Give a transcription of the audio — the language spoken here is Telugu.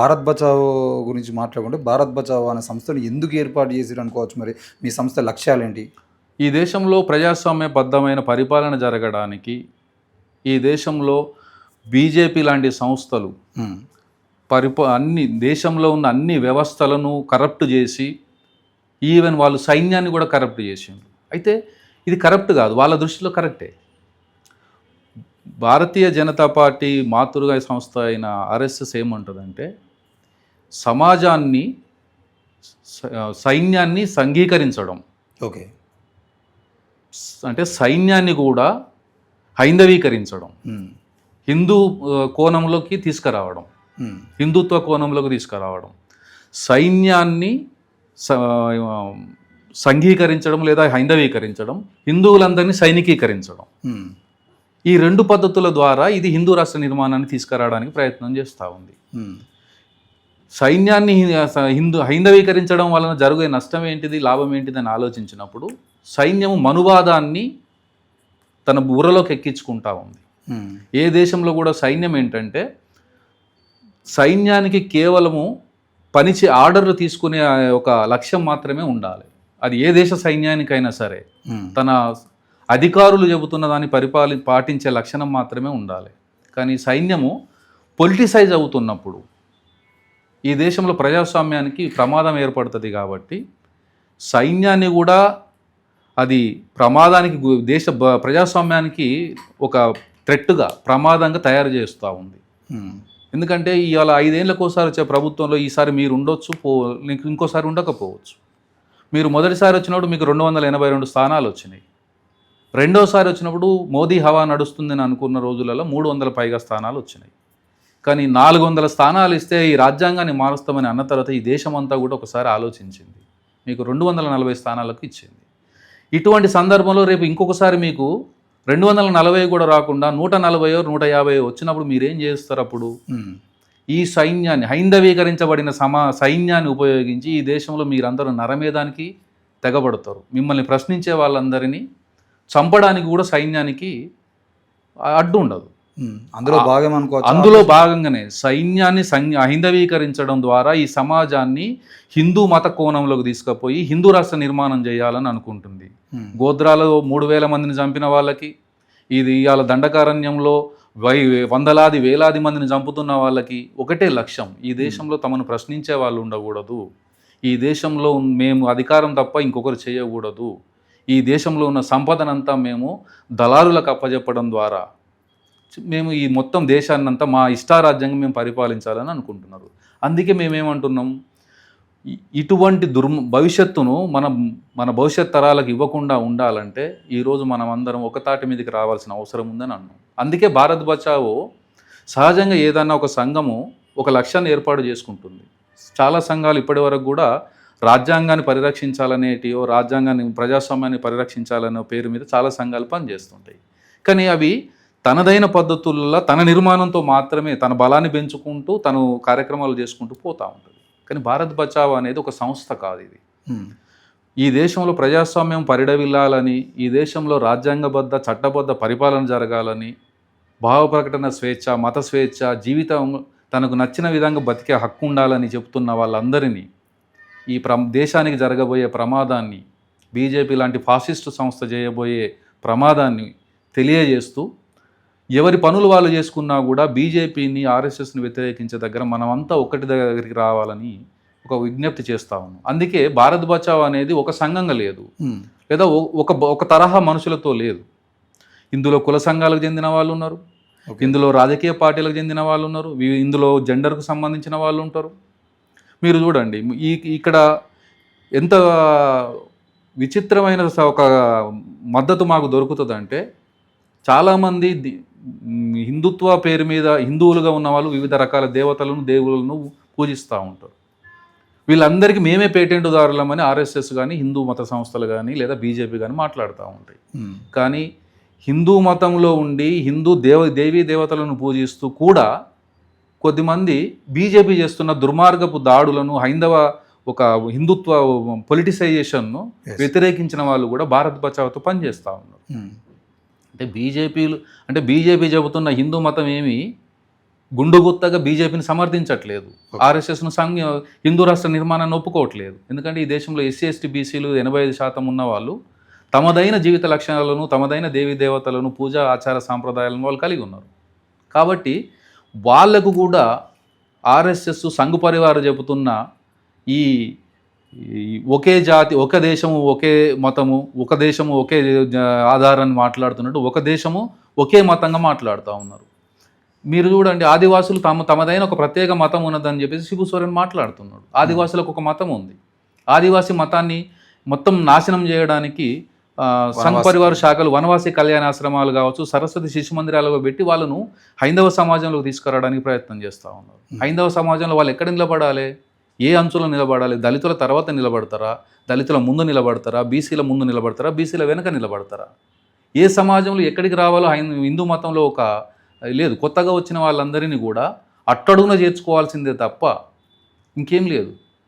భారత్ బచావో గురించి మాట్లాడుకుంటే భారత్ బచావో అనే సంస్థను ఎందుకు ఏర్పాటు చేసిరు అనుకోవచ్చు మరి? మీ సంస్థ లక్ష్యాలేంటి? ఈ దేశంలో ప్రజాస్వామ్యబద్ధమైన పరిపాలన జరగడానికి ఈ దేశంలో బీజేపీ లాంటి సంస్థలు పరిప అన్ని దేశంలో ఉన్న అన్ని వ్యవస్థలను కరప్ట్ చేసి ఈవెన్ వాళ్ళు సైన్యాన్ని కూడా కరప్ట్ చేసిండ్రు. అయితే ఇది కరప్ట్ కాదు వాళ్ళ దృష్టిలో కరెక్టే భారతీయ జనతా పార్టీ మాతృగా సంస్థ అయిన ఆర్ఎస్ఎస్ ఏమంటుందంటే సమాజాన్ని సైన్యాన్ని సంఘీకరించడం. ఓకే. అంటే సైన్యాన్ని కూడా హైందవీకరించడం. హిందూ కోణంలోకి తీసుకురావడం. హిందుత్వ కోణంలోకి తీసుకురావడం. సైన్యాన్ని సంఘీకరించడం లేదా హైందవీకరించడం హిందువులందరినీ సైనికీకరించడం. ఈ రెండు పద్ధతుల ద్వారా ఇది హిందూ రాష్ట్ర నిర్మాణాన్ని తీసుకురావడానికి ప్రయత్నం చేస్తూ ఉంది. సైన్యాన్ని హిందూ హైందవీకరించడం వలన జరిగే నష్టం ఏంటిది లాభం ఏంటిది అని ఆలోచించినప్పుడు సైన్యము మనువాదాన్ని తన బుర్రలోకి ఎక్కించుకుంటా ఉంది. ఏ దేశంలో కూడా సైన్యం ఏంటంటే సైన్యానికి కేవలము పనిచే ఆర్డర్లు తీసుకునే ఒక లక్ష్యం మాత్రమే ఉండాలి. అది ఏ దేశ సైన్యానికైనా సరే తన అధికారులు చెబుతున్న దాన్ని పరిపాలి పాటించే లక్షణం మాత్రమే ఉండాలి. కానీ సైన్యము పొలిటిసైజ్ అవుతున్నప్పుడు ఈ దేశంలో ప్రజాస్వామ్యానికి ప్రమాదం ఏర్పడుతుంది కాబట్టి సైన్యాన్ని కూడా అది ప్రమాదానికి దేశ ప్రజాస్వామ్యానికి ఒక థ్రెట్గా ప్రమాదంగా తయారు చేస్తూ ఉంది. ఎందుకంటే ఇవాళ ఐదేళ్ళకి ఒకసారి వచ్చే ప్రభుత్వంలో ఈసారి మీరు ఉండొచ్చు పో ఇంక- ఇంకోసారి ఉండకపోవచ్చు. మీరు మొదటిసారి వచ్చినప్పుడు మీకు రెండు వందల ఎనభై రెండు స్థానాలు వచ్చినాయి. రెండోసారి వచ్చినప్పుడు మోదీ హవా నడుస్తుందని అనుకున్న రోజులలో మూడు వందల పైగా స్థానాలు వచ్చినాయి. కానీ నాలుగు వందల స్థానాలు ఇస్తే ఈ రాజ్యాంగాన్ని మారుస్తామని అన్న తర్వాత ఈ దేశం అంతా కూడా ఒకసారి ఆలోచించింది. మీకు రెండు వందల నలభై స్థానాలకు ఇచ్చింది. ఇటువంటి సందర్భంలో రేపు ఇంకొకసారి మీకు రెండు వందల నలభై కూడా రాకుండా నూట నలభైయో నూట యాభై వచ్చినప్పుడు మీరేం చేస్తారు అప్పుడు? ఈ సైన్యాన్ని హైందవీకరించబడిన సమా సైన్యాన్ని ఉపయోగించి ఈ దేశంలో మీరందరూ నరమేదానికి తెగబడతారు. మిమ్మల్ని ప్రశ్నించే వాళ్ళందరినీ చంపడానికి కూడా సైన్యానికి అడ్డు ఉండదు. అందులో భాగం అనుకోవచ్చు. అందులో భాగంగానే సైన్యాన్ని సంఘ హైందవీకరించడం ద్వారా ఈ సమాజాన్ని హిందూ మత కోణంలోకి తీసుకుపోయి హిందూ రాష్ట్ర నిర్మాణం చేయాలని అనుకుంటుంది. గోద్రాలో మూడు వేల మందిని చంపిన వాళ్ళకి ఇది ఇవాళ దండకారణ్యంలో వై వందలాది వేలాది మందిని చంపుతున్న వాళ్ళకి ఒకటే లక్ష్యం. ఈ దేశంలో తమను ప్రశ్నించే వాళ్ళు ఉండకూడదు. ఈ దేశంలో మేము అధికారం తప్ప ఇంకొకరు చేయకూడదు. ఈ దేశంలో ఉన్న సంపదనంతా మేము దళారులకు అప్పజెప్పడం ద్వారా మేము ఈ మొత్తం దేశాన్నంతా మా ఇష్టారాజ్యంగా మేము పరిపాలించాలని అనుకుంటున్నారు. అందుకే మేమేమంటున్నాం? ఇటువంటి దుర్మ భవిష్యత్తును మనం మన భవిష్యత్ తరాలకు ఇవ్వకుండా ఉండాలంటే ఈరోజు మనం అందరం ఒక తాటి మీదకి రావాల్సిన అవసరం ఉందని అన్నాం. అందుకే భారత్ బచావో సహజంగా ఏదైనా ఒక సంఘము ఒక లక్ష్యాన్ని ఏర్పాటు చేసుకుంటుంది. చాలా సంఘాలు ఇప్పటి వరకు కూడా రాజ్యాంగాన్ని పరిరక్షించాలనేటియో రాజ్యాంగాన్ని ప్రజాస్వామ్యాన్ని పరిరక్షించాలనే పేరు మీద చాలా సంఘాలు పనిచేస్తుంటాయి. కానీ అవి తనదైన పద్ధతుల్లో తన నిర్మాణంతో మాత్రమే తన బలాన్ని పెంచుకుంటూ తను కార్యక్రమాలు చేసుకుంటూ పోతూ ఉంటుంది. కానీ భారత్ బచావో అనేది ఒక సంస్థ కాదు ఇది. ఈ దేశంలో ప్రజాస్వామ్యం పరిడవిల్లాలని ఈ దేశంలో రాజ్యాంగబద్ధ చట్టబద్ధ పరిపాలన జరగాలని భావ ప్రకటన స్వేచ్ఛ మత స్వేచ్ఛ జీవితం తనకు నచ్చిన విధంగా బతికే హక్కు ఉండాలని చెప్తున్న వాళ్ళందరినీ ఈ ప్ర దేశానికి జరగబోయే ప్రమాదాన్ని బీజేపీ లాంటి ఫాసిస్టు సంస్థ చేయబోయే ప్రమాదాన్ని తెలియజేస్తూ ఎవరి పనులు వాళ్ళు చేసుకున్నా కూడా బీజేపీని ఆర్ఎస్ఎస్ని వ్యతిరేకించే దగ్గర మనమంతా ఒకటి దగ్గరికి రావాలని ఒక విజ్ఞప్తి చేస్తా ఉన్నాం. అందుకే భారత్ బచావ్ అనేది ఒక సంఘంగా లేదు. లేదా ఒక ఒక తరహా మనుషులతో లేదు. ఇందులో కుల సంఘాలకు చెందిన వాళ్ళు ఉన్నారు. ఇందులో రాజకీయ పార్టీలకు చెందిన వాళ్ళు ఉన్నారు. ఇందులో జెండర్కు సంబంధించిన వాళ్ళు ఉంటారు. మీరు చూడండి ఈ ఇక్కడ ఎంత విచిత్రమైన స- ఒక మద్దతు మాకు దొరుకుతుందంటే చాలామంది హిందుత్వ పేరు మీద హిందువులుగా ఉన్న వాళ్ళు వివిధ రకాల దేవతలను దేవులను పూజిస్తూ ఉంటారు. వీళ్ళందరికీ మేమే పేటెంటుదారులమని ఆర్ఎస్ఎస్ కానీ హిందూ మత సంస్థలు కానీ లేదా బీజేపీ కానీ మాట్లాడుతూ ఉంటాయి. కానీ హిందూ మతంలో ఉండి హిందూ దేవ దేవీ దేవతలను పూజిస్తూ కూడా కొద్దిమంది బీజేపీ చేస్తున్న దుర్మార్గపు దాడులను హైందవ ఒక హిందుత్వ పొలిటిసైజేషన్ను. వ్యతిరేకించిన వాళ్ళు కూడా భారత్ బచావ్తో పనిచేస్తూ ఉన్నారు. ఉమ్, అంటే బీజేపీలు అంటే బీజేపీ చెబుతున్న హిందూ మతం ఏమి గుండుగుత్తగా బీజేపీని సమర్థించట్లేదు. ఆర్ఎస్ఎస్ను సంఘ హిందూ రాష్ట్ర నిర్మాణాన్ని ఒప్పుకోవట్లేదు. ఎందుకంటే ఈ దేశంలో ఎస్సీ ఎస్టీ బీసీలు ఎనభై ఐదు శాతం ఉన్న వాళ్ళు తమదైన జీవిత లక్షణాలను తమదైన దేవీ దేవతలను పూజా ఆచార సాంప్రదాయాలను వాళ్ళు కలిగి ఉన్నారు. కాబట్టి వాళ్ళకు కూడా ఆర్ఎస్ఎస్ సంఘ పరివార చెబుతున్న ఈ ఒకే జాతి ఒక దేశము ఒకే మతము ఒక దేశము ఒకే ఆధారాన్ని మాట్లాడుతున్నట్టు ఒక దేశము ఒకే మతంగా మాట్లాడుతూ ఉన్నారు. మీరు చూడండి ఆదివాసులు తమ తమదైన ఒక ప్రత్యేక మతం ఉన్నదని చెప్పేసి శిబు సోరెన్ మాట్లాడుతున్నాడు. ఆదివాసులకు ఒక మతం ఉంది. ఆదివాసీ మతాన్ని మొత్తం నాశనం చేయడానికి సంఘ. పరివార శాఖలు వనవాసి కళ్యాణాశ్రమాలు కావచ్చు సరస్వతి శిశు మందిరాలుగా పెట్టి వాళ్ళను హైందవ సమాజంలోకి తీసుకురావడానికి ప్రయత్నం చేస్తూ ఉన్నారు. హైందవ సమాజంలో వాళ్ళు ఎక్కడ నిలబడాలి? ఏ అంచులో నిలబడాలి? దళితుల తర్వాత నిలబడతారా? దళితుల ముందు నిలబడతారా? బీసీల ముందు నిలబడతారా? బీసీల వెనక నిలబడతారా? ఏ సమాజంలో ఎక్కడికి రావాలో హిందూ మతంలో ఒక లేదు కొత్తగా వచ్చిన వాళ్ళందరినీ కూడా అట్టడుగున చేర్చుకోవాల్సిందే తప్ప ఇంకేం లేదు.